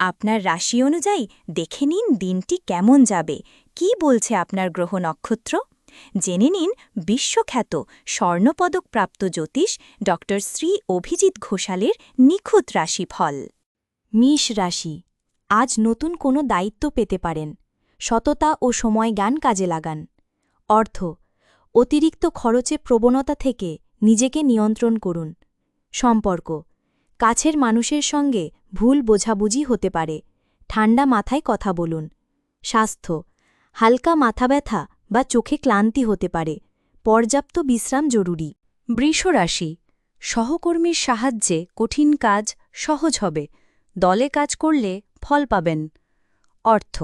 আপনার রাশি অনুযায়ী দেখে নিন দিনটি কেমন যাবে। কি বলছে আপনার গ্রহ নক্ষত্র? জেনে নিন বিশ্বখ্যাত স্বর্ণপদকপ্রাপ্ত জ্যোতিষ ড শ্রী অভিজিৎ ঘোষালের নিখুঁত রাশিফল। মিষ রাশি, আজ নতুন কোনো দায়িত্ব পেতে পারেন। সততা ও সময় জ্ঞান কাজে লাগান। অর্থ, অতিরিক্ত খরচে প্রবণতা থেকে নিজেকে নিয়ন্ত্রণ করুন। সম্পর্ক কাছের মানুষের সঙ্গে ভুল বোঝাবুঝি হতে পারে। ঠান্ডা মাথায় কথা বলুন। স্বাস্থ্য। হালকা মাথা ব্যথা বা চোখে ক্লান্তি হতে পারে। পর্যাপ্ত বিশ্রাম জরুরি। বৃষরাশি সহকর্মীর সাহায্যে কঠিন কাজ সহজ হবে। দলে কাজ করলে ফল পাবেন। অর্থ।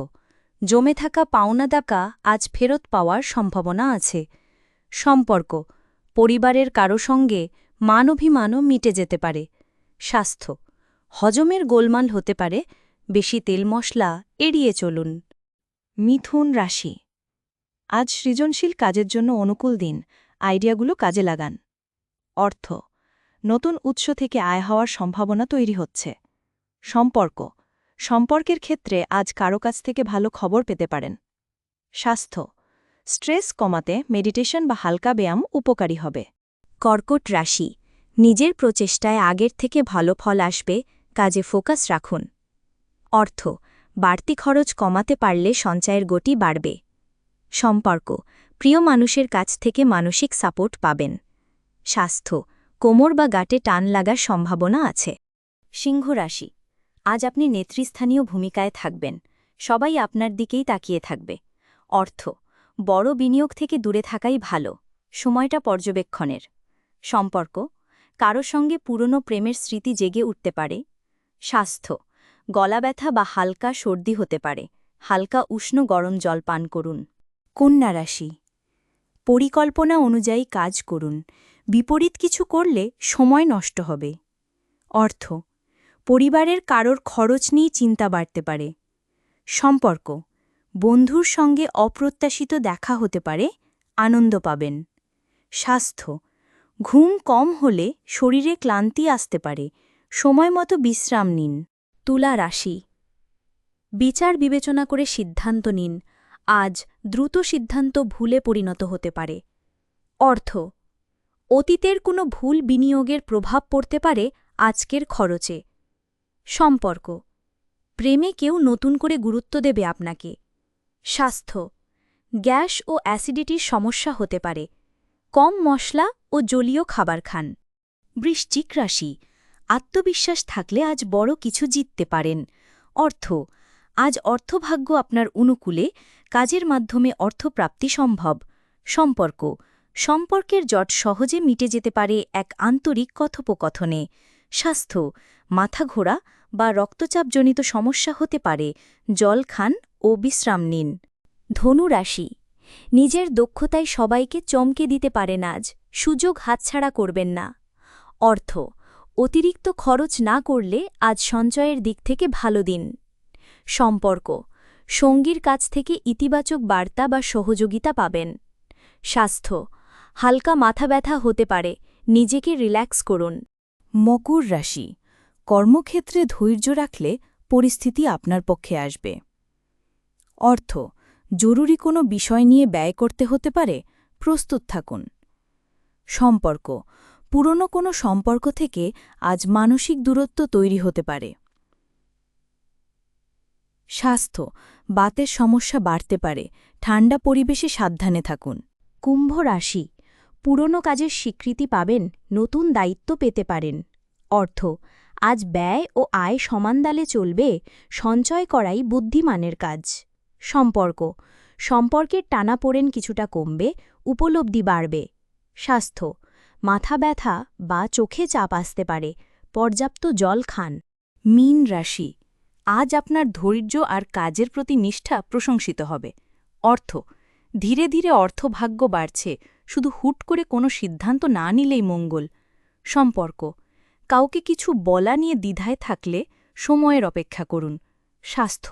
জমে থাকা পাওনা দাকা আজ ফেরত পাওয়ার সম্ভাবনা আছে। সম্পর্ক। পরিবারের কারও সঙ্গে মানভিমানও মিটে যেতে পারে। স্বাস্থ্য। হজমের গোলমাল হতে পারে, বেশি তেল মশলা এড়িয়ে চলুন। মিথুন রাশি। আজ সৃজনশীল কাজের জন্য অনুকূল দিন, আইডিয়াগুলো কাজে লাগান। অর্থ। নতুন উৎস থেকে আয় হওয়ার সম্ভাবনা তৈরি হচ্ছে। সম্পর্ক। সম্পর্কের ক্ষেত্রে আজ কারও কাছ থেকে ভালো খবর পেতে পারেন। স্বাস্থ্য। স্ট্রেস কমাতে মেডিটেশন বা হালকা ব্যায়াম উপকারী হবে। কর্কট রাশি। নিজের প্রচেষ্টায় আগের থেকে ভালো ফল আসবে, কাজে ফোকাস রাখুন। অর্থ, বাড়তি খরচ কমাতে পারলে সঞ্চয়ের গতি বাড়বে। সম্পর্ক, প্রিয় মানুষের কাছ থেকে মানসিক সাপোর্ট পাবেন। স্বাস্থ্য, কোমর বা গাটে টান লাগার সম্ভাবনা আছে। সিংহ রাশি, আজ আপনি নেতৃস্থানীয় ভূমিকায় থাকবেন, সবাই আপনার দিকেই তাকিয়ে থাকবে। অর্থ, বড় বিনিয়োগ থেকে দূরে থাকাই ভালো, সময়টা পর্যবেক্ষণের। সম্পর্ক কারও সঙ্গে পুরনো প্রেমের স্মৃতি জেগে উঠতে পারে। স্বাস্থ্য। গলা ব্যথা বা হালকা সর্দি হতে পারে। হালকা উষ্ণ গরম জল পান করুন। কন্যা রাশি। পরিকল্পনা অনুযায়ী কাজ করুন। বিপরীত কিছু করলে সময় নষ্ট হবে। অর্থ। পরিবারের কারোর খরচ নিয়ে চিন্তা বাড়তে পারে। সম্পর্ক। বন্ধুর সঙ্গে অপ্রত্যাশিত দেখা হতে পারে, আনন্দ পাবেন। স্বাস্থ্য। ঘুম কম হলে শরীরে ক্লান্তি আসতে পারে। সময় মতো বিশ্রাম নিন। তুলা রাশি। বিচার বিবেচনা করে সিদ্ধান্ত নিন। আজ দ্রুত সিদ্ধান্ত ভুলে পরিণত হতে পারে। অর্থ। অতীতের কোনো ভুল বিনিয়োগের প্রভাব পড়তে পারে আজকের খরচে। সম্পর্ক। প্রেমে কেউ নতুন করে গুরুত্ব দেবে আপনাকে। স্বাস্থ্য। গ্যাস ও অ্যাসিডিটির সমস্যা হতে পারে। কম মশলা ও জলীয় খাবার খান। বৃশ্চিক রাশি, আত্মবিশ্বাস থাকলে আজ বড় কিছু জিততে পারেন। অর্থ, আজ অর্থভাগ্য আপনার অনুকূলে, কাজের মাধ্যমে অর্থপ্রাপ্তি সম্ভব। সম্পর্ক, সম্পর্কের জট সহজে মিটে যেতে পারে এক আন্তরিক কথোপকথনে। স্বাস্থ্য, মাথা ঘোরা বা রক্তচাপজনিত সমস্যা হতে পারে, জল খান ও বিশ্রাম নিন। ধনু রাশি নিজের দক্ষতায় সবাইকে চমকে দিতে পারেন আজ, সুযোগ হাতছাড়া করবেন না। অর্থ, অতিরিক্ত খরচ না করলে আজ সঞ্চয়ের দিক থেকে ভালো দিন। সম্পর্ক, সঙ্গীর কাছ থেকে ইতিবাচক বার্তা বা সহযোগিতা পাবেন। স্বাস্থ্য, হালকা মাথা ব্যথা হতে পারে, নিজেকে রিল্যাক্স করুন। মকর রাশি, কর্মক্ষেত্রে ধৈর্য রাখলে পরিস্থিতি আপনার পক্ষে আসবে। অর্থ জরুরি কোনো বিষয় নিয়ে ব্যয় করতে হতে পারে, প্রস্তুত থাকুন। সম্পর্ক। পুরনো কোনো সম্পর্ক থেকে আজ মানসিক দূরত্ব তৈরি হতে পারে। স্বাস্থ্য। বাতের সমস্যা বাড়তে পারে। ঠান্ডা পরিবেশে সাবধানে থাকুন। কুম্ভ রাশি। পুরনো কাজের স্বীকৃতি পাবেন, নতুন দায়িত্ব পেতে পারেন। অর্থ। আজ ব্যয় ও আয় সমানদালে চলবে, সঞ্চয় করাই বুদ্ধিমানের কাজ। সম্পর্ক। সম্পর্কের টানাপোড়েন কিছুটা কমবে, উপলব্ধি বাড়বে। স্বাস্থ্য। মাথা ব্যথা বা চোখে চাপ আসতে পারে। পর্যাপ্ত জল খান। মীন রাশি। আজ আপনার ধৈর্য আর কাজের প্রতি নিষ্ঠা প্রশংসিত হবে। অর্থ। ধীরে ধীরে অর্থভাগ্য বাড়ছে। শুধু হুট করে কোনো সিদ্ধান্ত না নিলেই মঙ্গল। সম্পর্ক। কাউকে কিছু বলা নিয়ে দ্বিধায় থাকলে সময়ের অপেক্ষা করুন। স্বাস্থ্য।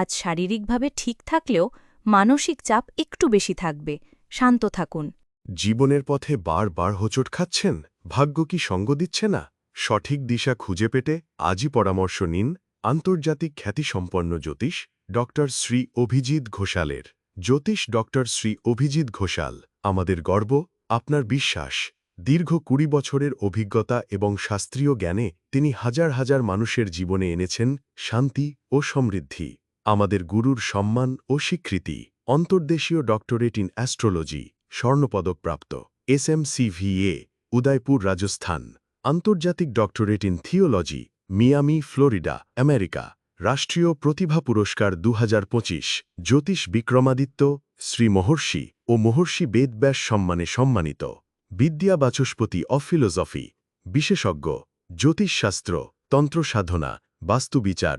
আজ শারীরিকভাবে ঠিক থাকলেও মানসিক চাপ একটু বেশি থাকবে। শান্ত থাকুন। জীবনের পথে বারবার হোঁচট খাচ্ছেন? ভাগ্য কি সঙ্গ দিচ্ছে না? সঠিক দিশা খুঁজে পেতে আজই পরামর্শ নিন আন্তর্জাতিক খ্যাতিসম্পন্ন জ্যোতিষ ডক্টর শ্রী অভিজিৎ ঘোষালের। জ্যোতিষ ডক্টর শ্রী অভিজিৎ ঘোষাল, আমাদের গর্ব, আপনার বিশ্বাস। দীর্ঘ কুড়ি বছরের অভিজ্ঞতা এবং শাস্ত্রীয় জ্ঞানে তিনি হাজার হাজার মানুষের জীবনে এনেছেন শান্তি ও সমৃদ্ধি। আমাদের গুরুর সম্মান ও স্বীকৃতি। অন্তর্দেশীয় doctorate in astrology স্বর্ণপদকপ্রাপ্ত S M CVA Udaipur, Rajasthan. আন্তর্জাতিক doctorate in theology, Miami, Florida, America. রাষ্ট্রীয় প্রতিভা পুরস্কার দু হাজার পঁচিশ, জ্যোতিষ বিক্রমাদিত্য, শ্রী মহর্ষি ও মহর্ষি বেদব্যাস সম্মানে সম্মানিত। বিদ্যা বাচস্পতি অফ ফিলোজফি বিশেষজ্ঞ, জ্যোতিষশাস্ত্র, তন্ত্রসাধনা, বাস্তুবিচার